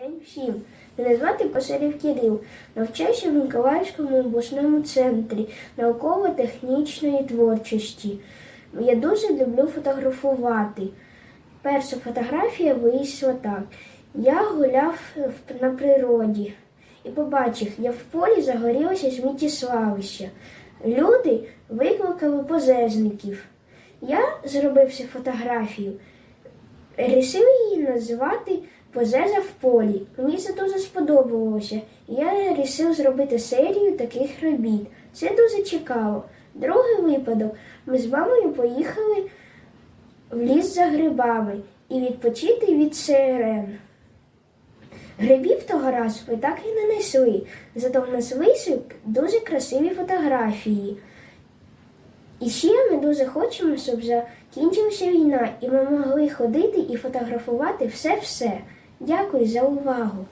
день всім. Мене звати Пасарів Кирил. Навчаюся в Миколаївському обласному центрі науково-технічної творчості. Я дуже люблю фотографувати. Перша фотографія вийшла так. Я гуляв на природі і побачив, як в полі загорілося сміттєславище. Люди викликали пожежників. Я зробив цю фотографію. Рішив її називати Пожежа в полі. Мені це дуже сподобалося. Я вирішив зробити серію таких робіт. Це дуже цікаво. Другий випадок. Ми з мамою поїхали в ліс за грибами і відпочити від сирен. Грибів того разу ми так і не знайшли, зато в нас вийшли дуже красиві фотографії. І ще ми дуже хочемо, щоб закінчилася війна, і ми могли ходити і фотографувати все-все. Дякую за увагу.